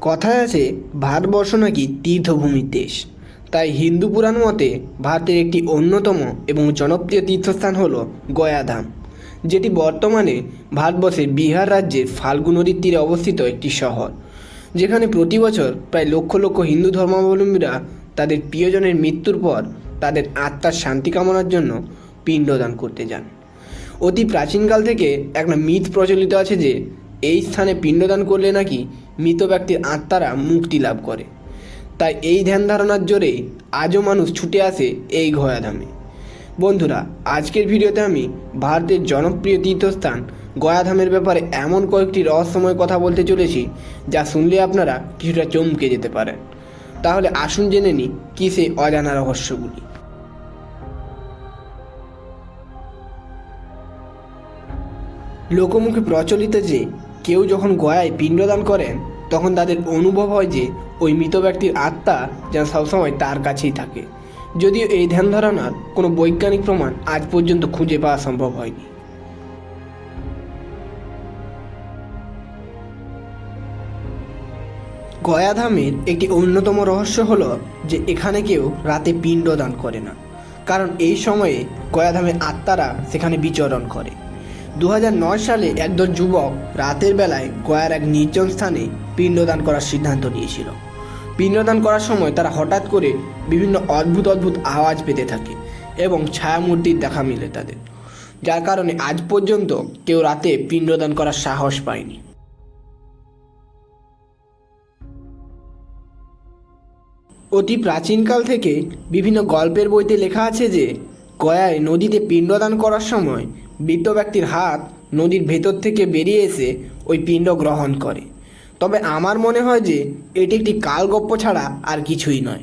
কথায় আছে, ভারতবর্ষ নাকি তীর্থভূমির দেশ। তাই হিন্দু পুরাণ মতে ভারতের একটি অন্যতম এবং জনপ্রিয় তীর্থস্থান হল গয়াধাম, যেটি বর্তমানে ভারতবর্ষের বিহার রাজ্যের ফাল্গু নদীর তীরে অবস্থিত একটি শহর, যেখানে প্রতি বছর প্রায় লক্ষ লক্ষ হিন্দু ধর্মাবলম্বীরা তাদের প্রিয়জনের মৃত্যুর পর তাদের আত্মার শান্তি কামনার জন্য পিণ্ডদান করতে যান। অতি প্রাচীনকাল থেকে একটা মিথ প্রচলিত আছে যে এই স্থানে পিণ্ডদান করলে নাকি মৃত ব্যক্তির আত্মারা মুক্তি লাভ করে। তাই এই ধ্যান ধারণার জোরে আজও মানুষ ছুটে আসে এই গয়াধামে। বন্ধুরা, আজকের ভিডিওতে আমি ভারতের জনপ্রিয় তীর্থস্থান গয়াধামের ব্যাপারে এমন কয়েকটি রহস্যময় কথা বলতে চলেছি যা শুনলে আপনারা কিছুটা চমকে যেতে পারেন। তাহলে আসুন জেনে নিই কী সেই অজানা রহস্যগুলি। লোকমুখে প্রচলিত যে কেউ যখন গয়ায় পিণ্ডদান করেন, তখন তাদের অনুভব হয় যে ওই মৃত ব্যক্তির আত্মা যেন সবসময় তার কাছেই থাকে। যদিও এই ধ্যান ধারণার কোনো বৈজ্ঞানিক প্রমাণ আজ পর্যন্ত খুঁজে পাওয়া সম্ভব হয়নি। গয়াধামের একটি অন্যতম রহস্য হল যে এখানে কেউ রাতে পিণ্ডদান করে না। কারণ এই সময়ে গয়াধামের আত্মারা সেখানে বিচরণ করে। দু হাজার নয় সালে একদল যুবক রাতের বেলায় গয়ার এক নির্জন স্থানে পিণ্ডদান করার সিদ্ধান্ত নিয়েছিল। পিণ্ডদান করার সময় তারা হঠাৎ করে বিভিন্ন অদ্ভুত অদ্ভুত আওয়াজ পেতে থাকে এবং ছায়ামূর্তির দেখা মিলে তাদের। যার কারণে আজ পর্যন্ত কেউ রাতে পিণ্ডদান করার সাহস পায়নি। অতি প্রাচীনকাল থেকে বিভিন্ন গল্পের বইতে লেখা আছে যে, গয়ায় নদীতে পিণ্ডদান করার সময় মৃত ব্যক্তির হাত নদীর ভেতর থেকে বেরিয়ে এসে ওই পিণ্ড গ্রহণ করে। তবে আমার মনে হয় যে এটি একটি কালগপ্প ছাড়া আর কিছুই নয়।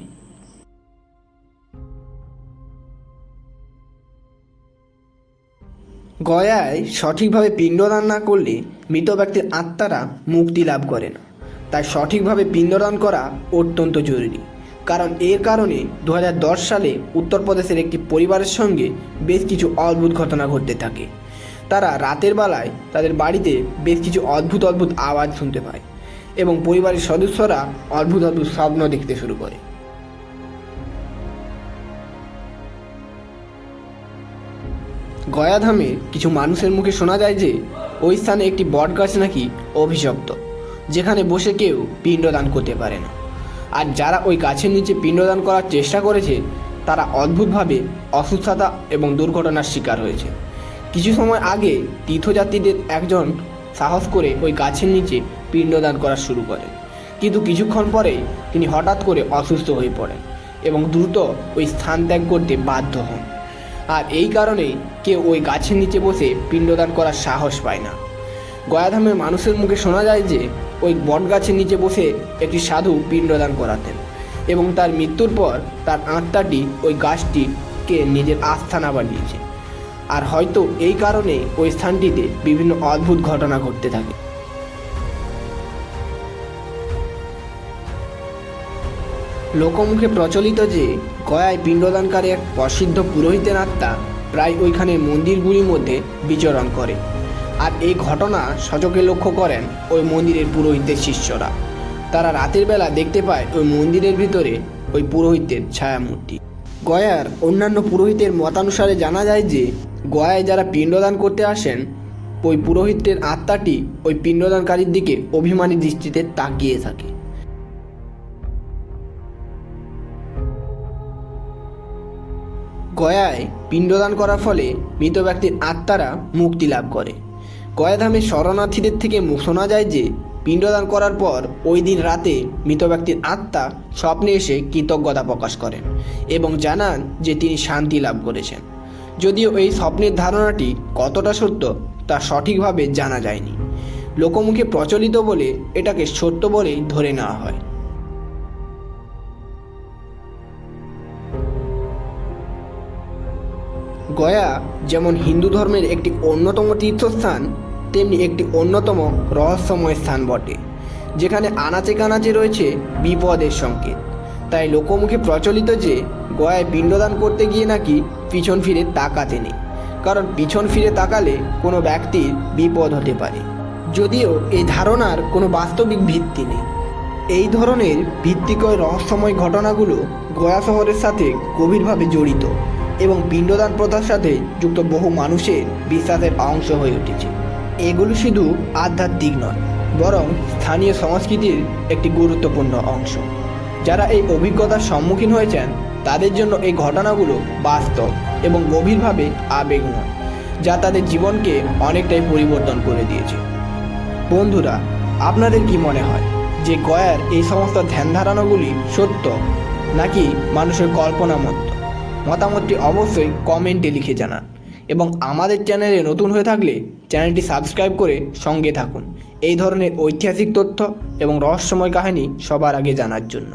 গয়ায় সঠিকভাবে পিণ্ডদান না করলে মৃত ব্যক্তির আত্মারা মুক্তি লাভ করে না। তাই সঠিকভাবে পিণ্ডদান করা অত্যন্ত জরুরি। কারণ এর কারণে দু হাজার দশ সালে উত্তরপ্রদেশের একটি পরিবারের সঙ্গে বেশ কিছু অদ্ভুত ঘটনা ঘটতে থাকে। তারা রাতের বেলায় তাদের বাড়িতে বেশ কিছু অদ্ভুত অদ্ভুত আওয়াজ শুনতে পায় এবং পরিবারের সদস্যরা অদ্ভুত অদ্ভুত স্বপ্ন দেখতে শুরু করে। গয়াধামে কিছু মানুষের মুখে শোনা যায় যে ওই স্থানে একটি বট গাছ নাকি অভিশপ্ত, যেখানে বসে কেউ পিণ্ডদান করতে পারে না। আর যারা ওই গাছের নিচে পিণ্ডদান করার চেষ্টা করেছে, তারা অদ্ভুতভাবে অসুস্থতা এবং দুর্ঘটনার শিকার হয়েছে। কিছু সময় আগে তীর্থযাত্রীদের একজন সাহস করে ওই গাছের নিচে পিণ্ডদান করা শুরু করেন কিন্তু কিছুক্ষণ পরেই তিনি হঠাৎ করে অসুস্থ হয়ে পড়েন এবং দ্রুত ওই স্থান ত্যাগ করতে বাধ্য হন। আর এই কারণেই কেউ ওই গাছের নিচে বসে পিণ্ডদান করার সাহস পায় না। গয়াধামের মানুষের মুখে শোনা যায় যে, ওই বট গাছের নিচে বসে একটি সাধু পিণ্ডদান করাতেন এবং তার মৃত্যুর পর তার আত্মাটি ওই গাছটিকে নিজের আস্থানা বানিয়েছে। আর হয়তো এই কারণে ওই স্থানটিতে বিভিন্ন অদ্ভুত ঘটনা ঘটতে থাকে। লোকমুখে প্রচলিত যে, গয়ায় পিণ্ডদানকারী এক প্রসিদ্ধ পুরোহিতের আত্মা প্রায় ওইখানে মন্দিরগুলির মধ্যে বিচরণ করে। আর এই ঘটনা সচকে লক্ষ্য করেন ওই মন্দিরের পুরোহিতের শিষ্যরা। তারা রাতের বেলা দেখতে পায় ওই মন্দিরের ভিতরে ওই পুরোহিতের ছায়ামূর্তি। গয়ার অন্যান্য পুরোহিতের মতানুসারে জানা যায় যে, গয়ায় যারা পিণ্ডদান করতে আসেন, ওই পুরোহিতের আত্মাটি ওই পিণ্ডদানকারীর দিকে অভিমানী দৃষ্টিতে তাকিয়ে থাকে। গয়ায় পিণ্ডদান করার ফলে মৃত ব্যক্তির আত্মারা মুক্তি লাভ করে। গয়াধামে শরণার্থীদের থেকে শোনা যায় যে, পিণ্ডদান করার পর ওই দিন রাতে মৃত ব্যক্তির আত্মা স্বপ্নে এসে কৃতজ্ঞতা প্রকাশ করেন এবং জানান যে তিনি শান্তি লাভ করেছেন। যদিও এই স্বপ্নের ধারণাটি কতটা সত্য তা সঠিকভাবে জানা যায়নি। লোকমুখে প্রচলিত বলে এটাকে সত্য বলেই ধরে নেওয়া হয়। গয়া যেমন হিন্দু ধর্মের একটি অন্যতম তীর্থস্থান তেমনি একটি অন্যতম রহস্যময় স্থান বটে, যেখানে আনাচে কানাচে রয়েছে বিপদের সংকেত। তাই লোকমুখে প্রচলিত যে গয়ায় পিণ্ডদান করতে গিয়ে নাকি পিছন ফিরে তাকাতে নেই, কারণ পিছন ফিরে তাকালে কোনো ব্যক্তির বিপদ হতে পারে। যদিও এই ধারণার কোনো বাস্তবিক ভিত্তি নেই। এই ধরনের ভিত্তিকয় রহস্যময় ঘটনাগুলো গয়া শহরের সাথে গভীরভাবে জড়িত এবং পিণ্ডদান প্রথার সাথে যুক্ত বহু মানুষের বিশ্বাসের অংশ হয়ে উঠেছে। এগুলো শুধু আধ্যাত্মিক নয়, বরং স্থানীয় সংস্কৃতির একটি গুরুত্বপূর্ণ অংশ। যারা এই অভিজ্ঞতার সম্মুখীন হয়েছেন, তাদের জন্য এই ঘটনাগুলো বাস্তব এবং গভীরভাবে আবেগময়, যা তাদের জীবনকে অনেকটাই পরিবর্তন করে দিয়েছে। বন্ধুরা, আপনাদের কি মনে হয় যে গয়ার এই সমস্ত ধ্যান ধারণাগুলি সত্য, নাকি মানুষের কল্পনা মত্ত মতামতটি অবশ্যই কমেন্টে লিখে জানান। এবং আমাদের চ্যানেলে নতুন হয়ে থাকলে চ্যানেলটি সাবস্ক্রাইব করে সঙ্গে থাকুন। এই ধরনের ঐতিহাসিক তথ্য এবং রহস্যময় কাহিনী সবার আগে জানার জন্য।